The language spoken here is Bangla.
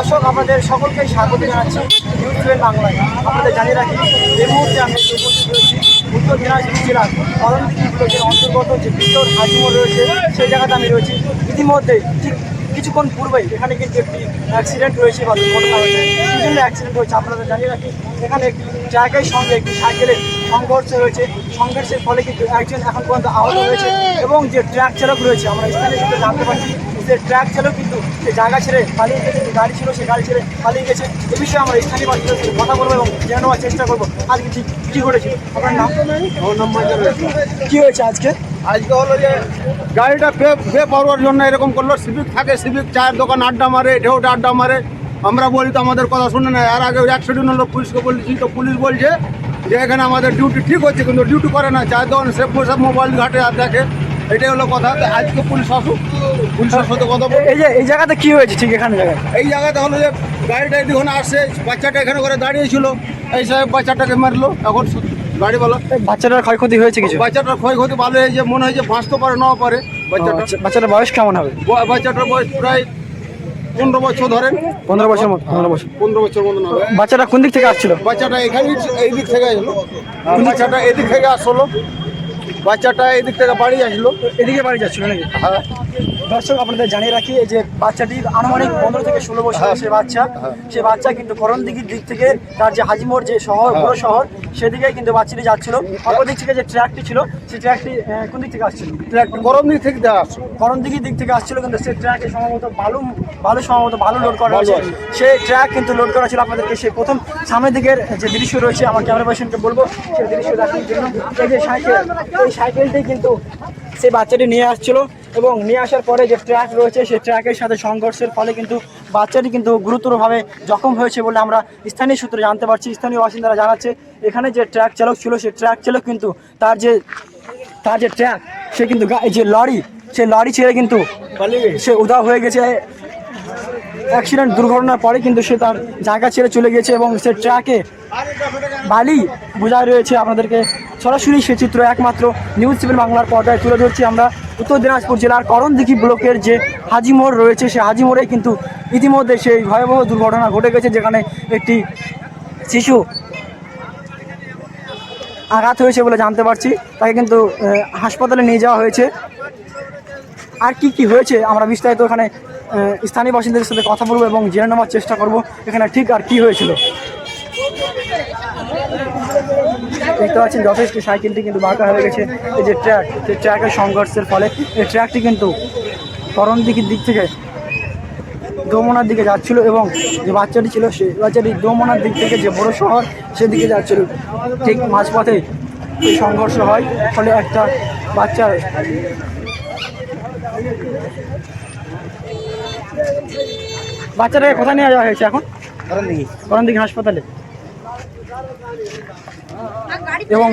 দর্শক আমাদের সকলকে স্বাগত জানাচ্ছি নিউজ সেভেন বাংলায়। আপনাদের জানিয়ে রাখি, এই মুহূর্তে আমি উপস্থিত রয়েছি উত্তর দিনাজপুর জেলার করণদিঘি ব্লকের অন্তর্গত যে ভিতর হাজিমোড় রয়েছে, সেই জায়গাতে আমি রয়েছি। ইতিমধ্যে ঠিক কিছুক্ষণ পূর্বেই এখানে কিন্তু একটি অ্যাক্সিডেন্ট রয়েছে বা দুর্ঘটনা হয়েছে। জন্য অ্যাক্সিডেন্ট হয়েছে। আপনাদের জানিয়ে রাখি, এখানে একটি জায়গায় সঙ্গে একটি সাইকেলের সংঘর্ষ হয়েছে। সংঘর্ষের ফলে কিন্তু একজন এখন পর্যন্ত আহত হয়েছে এবং যে ট্রাক চালক রয়েছে, আমরা স্থানীয় জানতে পারছি যে ট্রাক ছিল কিন্তু যে জায়গা ছেড়ে পালিয়ে গেছে যে গাড়ি ছিল সে গাড়ি ছেড়ে পালিয়ে গেছে। এ বিষয়ে আমরা স্থানীয় বাসিন্দাদের সাথে কথা বলব এবং জেনে নেওয়ার চেষ্টা করব। আজকে ঠিক কী ঘটেছে? আপনার নাম? কি হয়েছে আজকে? আজকে হলো যে গাড়িটা পে পে পাওয়ার জন্য এরকম করল। সিভিক থাকে সিভিক চায়ের দোকান আড্ডা মারে ঢেউটা আড্ডা মারে। আমরা বলি তো আমাদের কথা শুনে না আর আগে অ্যাক্সিডেন্ট হলো পুলিশকে বলেছি তো পুলিশ বলছে যে এখানে আমাদের ডিউটি ঠিক হচ্ছে কিন্তু ডিউটি করে না। চায়ের দোকান সে বসে মোবাইল ঘাটে আর দেখে। এটাই হলো কথা। আজকে পুলিশ আসুক পুলিশের সাথে কথা এই যে এই জায়গাতে কি হয়েছে ঠিক এখানে জায়গায়? এই জায়গাতে হলো যে গাড়িটা এদিকে আসছে বাচ্চাটা এখানে করে দাঁড়িয়েছিল। এই সাহেব বাচ্চাটাকে মারলো। এখন গাড়িওয়ালা বাচ্চাটার ক্ষয়ক্ষতি হয়েছে কিছু? বাচ্চাটার ক্ষয়ক্ষতি ভালো হয়েছে মনে হয় যে ফাঁসতে পারে নাও পারে। বাচ্চাটা বাচ্চাটার বয়স কেমন হবে? বাচ্চাটার বয়স প্রায় পনেরো বছর ধরেন পনেরো বছর মতো পনেরো বছর। পনেরো বছর মতন হবে। বাচ্চাটা কোন দিক থেকে আসছিল? বাচ্চাটা এখানে এই দিক থেকে আসলো। বাচ্চাটা এদিক থেকে আসলো। বাচ্চাটা এদিক থেকে বাড়ি আসলো। এদিকে বাড়ি যাচ্ছিল নাকি? হ্যাঁ। দর্শক আপনাদের জানিয়ে রাখি এই যে বাচ্চাটি আনুমানিক পনেরো থেকে ষোলো বছর সে বাচ্চা। সে বাচ্চা কিন্তু করণদিঘির দিক থেকে তার যে হাজিমোর যে শহর বড় শহর সেদিকে কিন্তু বাচ্চাটি যাচ্ছিল। দিক থেকে যে ট্র্যাকটি ছিল সেই ট্র্যাকটি কোন দিক থেকে আসছিল? গরম দিক থেকে দেওয়া গরম দিকের দিক থেকে আসছিল কিন্তু সেই ট্র্যাকে সম্ভবত বালু বালু সম্ভবত বালু লোড করা হয়েছে। সেই ট্র্যাক কিন্তু লোড করা ছিল আপনাদেরকে। সেই প্রথম সামনের দিকের যে দৃশ্য রয়েছে আমার ক্যামেরা পার্সনকে বলব সেই দৃশ্য দেখার জন্য এই যে সাইকেল এই সাইকেলটি কিন্তু সেই বাচ্চাটি নিয়ে আসছিল এবং নিয়ে আসার পরে যে ট্র্যাক রয়েছে সেই ট্র্যাকের সাথে সংঘর্ষের ফলে কিন্তু বাচ্চাটি কিন্তু গুরুতরভাবে জখম হয়েছে বলে আমরা স্থানীয় সূত্রে জানতে পারছি। স্থানীয় বাসিন্দারা জানাচ্ছে এখানে যে ট্র্যাক চালক ছিল সেই ট্র্যাক চালক কিন্তু তার যে তার যে ট্র্যাক সে কিন্তু যে লরি সে লরি ছেড়ে কিন্তু সে উধাও হয়ে গেছে। অ্যাক্সিডেন্ট দুর্ঘটনার পরে কিন্তু সে তার জায়গা ছেড়ে চলে গেছে এবং সে ট্রাকে বালি বোঝায় রয়েছে আপনাদেরকে। সরাসরি সে চিত্র একমাত্র নিউজ সেভেন বাংলার পর্দায় তুলে ধরছি আমরা। উত্তর দিনাজপুর জেলার করণদিঘি ব্লকের যে হাজিমোড় রয়েছে সে হাজিমোড়ে কিন্তু ইতিমধ্যে সেই ভয়াবহ দুর্ঘটনা ঘটে গেছে যেখানে একটি শিশু আঘাত হয়েছে বলে জানতে পারছি। তাকে কিন্তু হাসপাতালে নিয়ে যাওয়া হয়েছে। আর কি কি হয়েছে আমরা বিস্তারিত আহ, স্থানীয় বাসিন্দাদের সাথে কথা বলব এবং জেনে নেওয়ার চেষ্টা করব এখানে ঠিক আর কি হয়েছিল। দেখতে পাচ্ছেন, যথেষ্ট সাইকেলটি কিন্তু বাঁকা হয়ে গেছে। এই যে ট্র্যাক সেই ট্র্যাকের সংঘর্ষের ফলে এই ট্র্যাকটি কিন্তু করণ দিকের দিক থেকে দোমনার দিকে যাচ্ছিল এবং যে বাচ্চাটি ছিল সে বাচ্চাটি দোমনার দিক থেকে যে বড় শহর সেদিকে যাচ্ছিল। ঠিক মাঝপথে সংঘর্ষ হয়, ফলে একটা বাচ্চার বাচ্চাটাকে কোথায় নিয়ে যাওয়া হয়েছে এখন? করণদিঘি। দিকে হাসপাতালে। এবং